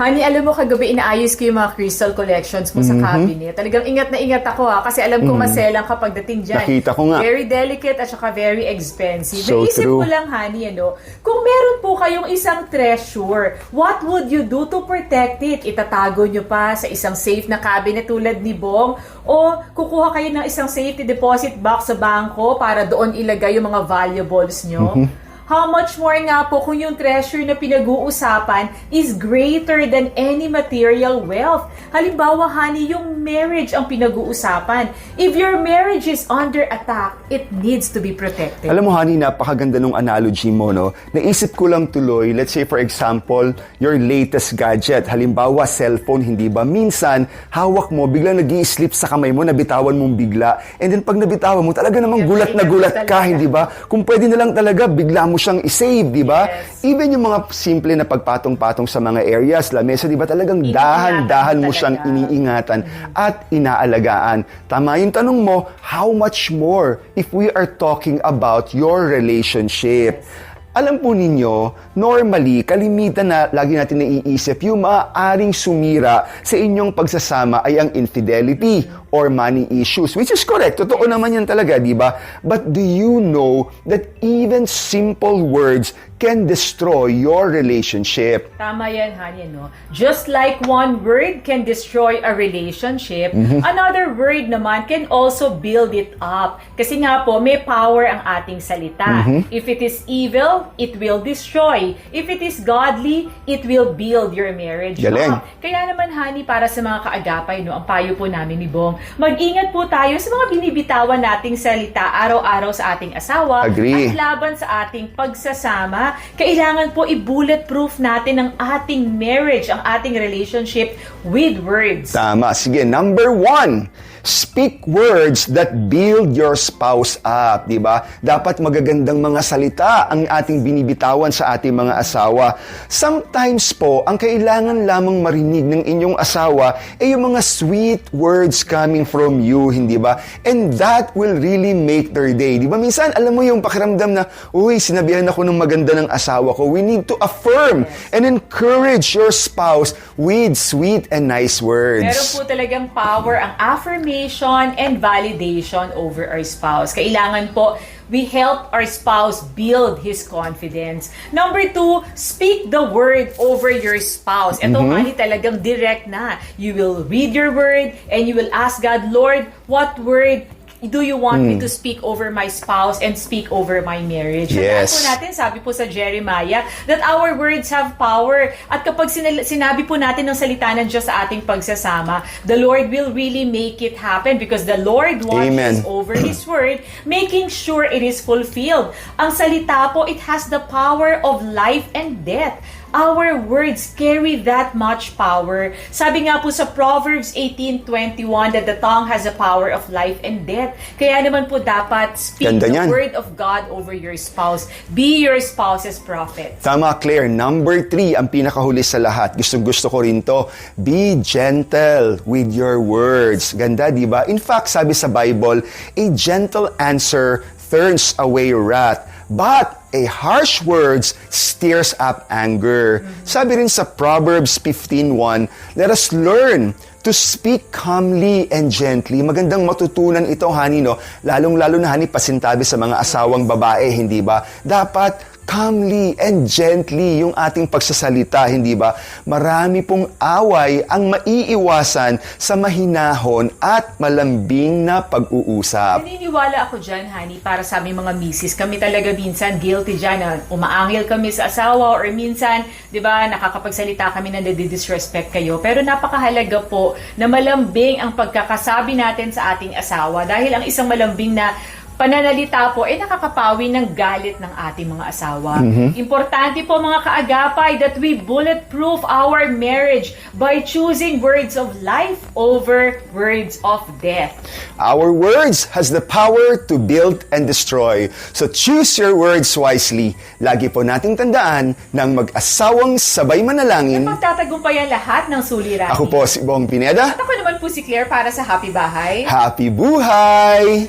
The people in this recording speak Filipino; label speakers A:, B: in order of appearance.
A: Honey, alam mo, kagabi inaayos ko yung mga crystal collections mo sa
B: Mhm.
A: cabinet. Talagang ingat na ingat ako ha, kasi alam ko maselang kapag dating dyan.
B: Nakita ko nga.
A: Very delicate at saka very expensive.
B: So
A: Naisip
B: true.
A: ko lang, honey, ano, kung meron po kayong isang treasure, what would you do to protect it? Itatago nyo pa sa isang safe na cabinet tulad ni Bong? O kukuha kayo ng isang safety deposit box sa bangko para doon ilagay yung mga valuables nyo?
B: Mhm.
A: How much more nga po kung yung treasure na pinag-uusapan is greater than any material wealth. Halimbawa, honey, yung marriage ang pinag-uusapan. If your marriage is under attack, it needs to be protected.
B: Alam mo, honey, napakaganda nung analogy mo, no? Naisip ko lang tuloy, let's say for example, your latest gadget. Halimbawa, cellphone, hindi ba? Minsan, hawak mo, biglang nag slip sa kamay mo, nabitawan mong bigla. And then pag nabitawan mo, talaga namang gulat na gulat ka, hindi ba? Kung pwede na lang talaga, bigla mo siyang isave, di ba?
A: Yes.
B: Even yung mga simple na pagpatong-patong sa mga areas, lamesa, di ba? Talagang dahan-dahan mo
A: talaga.
B: siyang iniingatan at inaalagaan. Tama yung tanong mo, how much more if we are talking about your relationship? Alam po ninyo, normally, kalimitan na lagi natin naiisip, yung maaaring sumira sa inyong pagsasama ay ang infidelity or money issues, which is correct. Totoo naman yan talaga, di ba? But do you know that even simple words can destroy your relationship?
A: Tama yan, honey, no? Just like one word can destroy a relationship,
B: Mm-hmm.
A: another word naman can also build it up. Kasi nga po, may power ang ating salita.
B: Mm-hmm.
A: If it is evil, it will destroy. If it is godly, it will build your marriage
B: Galing.
A: up. Kaya naman, honey, para sa mga kaagapay, no, ang payo po namin ni Bong, mag-ingat po tayo sa mga binibitawan nating salita araw-araw sa ating asawa
B: Agree.
A: at laban sa ating pagsasama, kailangan po i-bulletproof natin ang ating marriage, ang ating relationship with words.
B: Tama. Sige, number one, speak words that build your spouse up, di ba? Dapat magagandang mga salita ang ating binibitawan sa ating mga asawa. Sometimes po, ang kailangan lamang marinig ng inyong asawa ay yung mga sweet words coming from you, hindi ba? And that will really make their day. Di ba? Minsan, alam mo yung pakiramdam na, uy, sinabihan ako ng maganda ng asawa ko. We need to affirm and encourage your spouse with sweet and nice words.
A: Meron po talagang power ang affirmation and validation over our spouse. Kailangan po we help our spouse build his confidence. Number two, speak the word over your spouse. Ito, honey, talagang direct na. You will read your word and you will ask God, Lord, what word do you want me to speak over my spouse and speak over my marriage?
B: Yes.
A: po natin, sabi po sa Jeremiah, that our words have power. At kapag sinal- sinabi po natin ng salita ng Diyos sa ating pagsasama, the Lord will really make it happen because the Lord watches
B: Amen.
A: over His word, making sure it is fulfilled. Ang salita po, it has the power of life and death. Our words carry that much power. Sabi nga po sa Proverbs 18.21 that the tongue has a power of life and death. Kaya naman po dapat speak
B: Ganda
A: the
B: niyan.
A: word of God over your spouse. Be your spouse's prophet.
B: Tama, Claire. Number three, ang pinakahuli sa lahat. Gusto-gusto ko rin to. Be gentle with your words. Ganda, di ba? In fact, sabi sa Bible, a gentle answer turns away wrath. But a harsh words stirs up anger. Sabi rin sa Proverbs 15.1, let us learn to speak calmly and gently. Magandang matutunan ito, honey, no? Lalong-lalo na, honey, pasintabi sa mga asawang babae, hindi ba? Dapat calmly and gently yung ating pagsasalita, hindi ba? Marami pong away ang maiiwasan sa mahinahon at malambing na pag-uusap.
A: Naniniwala ako dyan, honey, para sa aming mga misis. Kami talaga minsan guilty dyan na umaangil kami sa asawa or minsan, di ba, nakakapagsalita kami na disrespect kayo. Pero napakahalaga po na malambing ang pagkakasabi natin sa ating asawa dahil ang isang malambing na pananalita po ay nakakapawi ng galit ng ating mga asawa. Importante po mga kaagapay that we bulletproof our marriage by choosing words of life over words of death.
B: Our words has the power to build and destroy. So choose your words wisely. Lagi po nating tandaan ng mag-asawang sabay manalangin.
A: Magtatagumpayan lahat ng suliranin.
B: Ako po si Bong Pineda.
A: At ako naman po si Claire para sa Happy Bahay.
B: Happy buhay!